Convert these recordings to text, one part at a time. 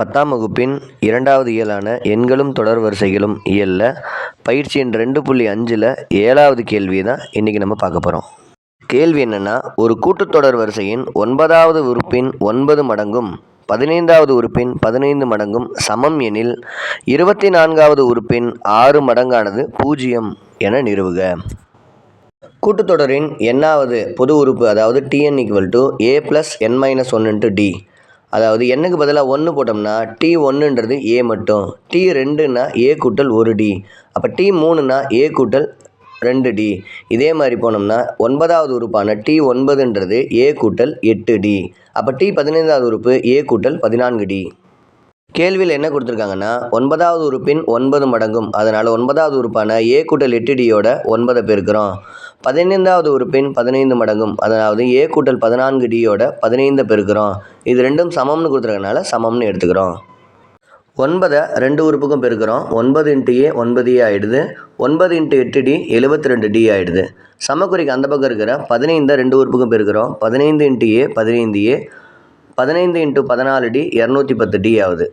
பத்தாம் வகுப்பின் இரண்டாவது இயலான எண்களும் தொடர் வரிசைகளும் இயலில். பயிற்சியின் ரெண்டு புள்ளி அஞ்சில் ஏழாவது கேள்வியை தான் இன்றைக்கி நம்ம பார்க்க போகிறோம் கேள்வி என்னென்னா ஒரு கூட்டுத்தொடர் வரிசையின் ஒன்பதாவது உறுப்பின் ஒன்பது மடங்கும் பதினைந்தாவது உறுப்பின் பதினைந்து மடங்கும் சமம் எனில் இருபத்தி நான்காவது உறுப்பின் ஆறு மடங்கானது பூஜ்ஜியம் என நிறுவுக. கூட்டுத்தொடரின் எண்ணாவது பொது உறுப்பு அதாவது T N equal to A plus N minus one into D அதாவது எண்ணுக்கு பதிலாக ஒன்று போட்டோம்னா டி ஒன்றுன்றது ஏ மட்டும். டி ரெண்டுன்னா ஏ கூட்டல் ஒரு டி அப்போ டி மூணுனா ஏ கூட்டல் ரெண்டு டி இதே மாதிரி போனோம்னா ஒன்பதாவது உறுப்பான டி ஒன்பதுன்றது ஏ கூட்டல் எட்டு டி அப்போ டி பதினைந்தாவது உறுப்பு ஏ கூட்டல் பதினான்கு டி கேள்வியில் என்ன கொடுத்துருக்காங்கன்னா ஒன்பதாவது உறுப்பின் ஒன்பது மடங்கும். அதனால் ஒன்பதாவது உறுப்பான ஏ கூட்டல் எட்டு டியோட ஒன்பதை பெருக்கிறோம். பதினைந்தாவது உறுப்பின் பதினைந்து மடங்கும். அதாவது ஏ கூட்டல் பதினான்கு டியோட பதினைந்தை பெருக்கிறோம். இது ரெண்டும் சமம்னு கொடுத்துருக்கனால சமம்னு எடுத்துக்கிறோம். ஒன்பதை ரெண்டு உறுப்புக்கும் பெருக்கிறோம். ஒன்பது இன்ட்டு ஏ ஒன்பது ஏ ஆகிடுது ஒன்பது இன்ட்டு எட்டு டி எழுபத்தி ரெண்டு டி ஆகிடுது சமக்குறிக்கு அந்த பக்கம் இருக்கிற பதினைந்தை ரெண்டு உறுப்புக்கும் பெருக்கிறோம். பதினைந்து இன்ட்டு ஏ பதினைந்து ஏ பதினைந்து இன்ட்டு பதினாலு டி இரநூத்தி பத்து டி ஆகுது.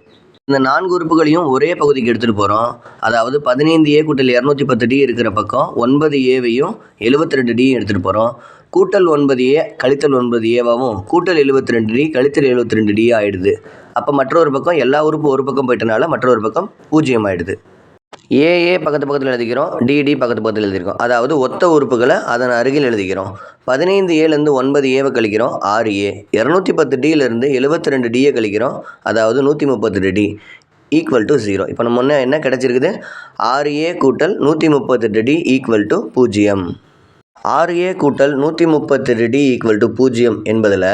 இந்த நான்கு உறுப்புகளையும் ஒரே பகுதிக்கு எடுத்துகிட்டு போகிறோம் அதாவது பதினைந்து ஏ கூட்டல் இரநூத்தி பத்து டி இருக்கிற பக்கம் ஒன்பது ஏவையும் எழுபத்தி ரெண்டு டியும் எடுத்துகிட்டு போகிறோம் கூட்டல் ஒன்பது ஏ கழித்தல் ஒன்பது ஏவாகவும் கூட்டல் எழுபத்தி ரெண்டு டி கழித்தல் எழுபத்தி ரெண்டு டி ஆகிடுது அப்போ மற்றொரு பக்கம் எல்லா உறுப்பு ஒரு பக்கம் போயிட்டனால மற்றொரு பக்கம் பூஜ்ஜியம் ஆகிடுது ஏஏ பக்கத்து பக்கத்தில் எழுதிக்கிறோம் டிடி பக்கத்து பக்கத்தில் எழுதிக்கிறோம். அதாவது ஒத்த உறுப்புகளை அதன் அருகில் எழுதிக்கிறோம். பதினைந்து ஏலேருந்து ஒன்பது ஏவை கழிக்கிறோம் ஆறு ஏ இரநூத்தி பத்து டியிலேருந்து எழுபத்தி ரெண்டு டியை கழிக்கிறோம் அதாவது நூற்றி முப்பத்தெட்டு டி ஈக்குவல் டு ஜீரோ இப்போ நம்ம முன்னே என்ன கிடச்சிருக்குது? ஆறு ஏ கூட்டல் நூற்றி முப்பத்தெட்டு டி ஈக்குவல் டு பூஜ்ஜியம். ஆறு ஏ கூட்டல் நூற்றி முப்பத்தெட்டு டி ஈக்குவல் டு பூஜ்ஜியம் என்பதில்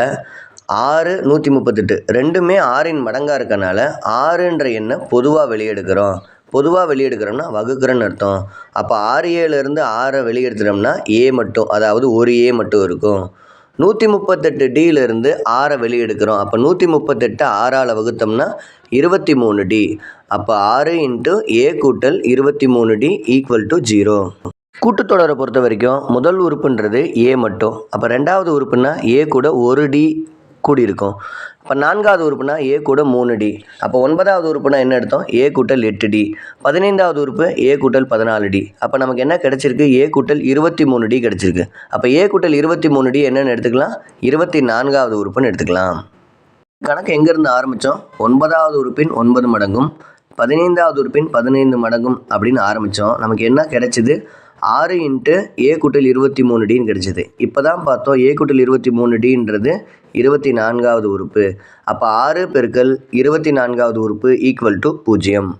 ஆறு நூற்றி முப்பத்தெட்டு. ரெண்டுமே ஆறின் மடங்காக இருக்கனால ஆறுன்ற எண்ணை பொதுவாக வெளியெடுக்கிறோம். பொதுவாக வெளியெடுக்கிறோம்னா வகுக்கிறோன்னு அர்த்தம். அப்போ ஆறு ஏழுலேருந்து ஆறை வெளியெடுத்துட்டோம்னா ஏ மட்டும் அதாவது ஒரு ஏ மட்டும் இருக்கும். நூற்றி முப்பத்தெட்டு டியிலேருந்து ஆறை வெளியெடுக்கிறோம். அப்போ நூற்றி முப்பத்தெட்டு ஆறால் வகுத்தோம்னா இருபத்தி மூணு டி அப்போ ஆறு இன்ட்டு ஏ கூட்டல் இருபத்தி மூணு டி ஈக்குவல் டு ஜீரோ கூட்டுத்தொடரை பொறுத்த வரைக்கும் முதல் உறுப்புன்றது ஏ மட்டும். அப்போ ரெண்டாவது உறுப்புனா ஏ கூட ஒரு டி கூடியிருக்கும். இப்போ நான்காவது உறுப்புனா ஏ கூட மூணு டி அப்போ ஒன்பதாவது உறுப்புனா என்ன எடுத்தோம்? ஏ கூட்டல் எட்டு டி பதினைந்தாவது உறுப்பு ஏ கூட்டல் பதினாலு டி அப்போ நமக்கு என்ன கிடச்சிருக்கு? ஏ கூட்டல் இருபத்தி மூணு டி கிடச்சிருக்கு. அப்போ ஏ கூட்டல் இருபத்தி மூணு டி என்னென்னு எடுத்துக்கலாம். இருபத்தி நான்காவது உறுப்புன்னு எடுத்துக்கலாம். கணக்கு எங்கேருந்து ஆரம்பித்தோம் ஒன்பதாவது உறுப்பின் ஒன்பது மடங்கும் பதினைந்தாவது உறுப்பின் பதினைந்து மடங்கும் அப்படின்னு ஆரம்பித்தோம் நமக்கு என்ன கிடைச்சிது? ஆறு இன்ட்டு ஏ கூட்டல் இருபத்தி மூணு டின்னு கிடச்சிது. இப்போ தான் பார்த்தோம் ஏ கூட்டல் இருபத்தி மூணு டின்றது இருபத்தி நான்காவது உறுப்பு. அப்போ ஆறு பெருக்கல் இருபத்தி நான்காவது உறுப்பு ஈக்குவல் டு பூஜ்ஜியம்.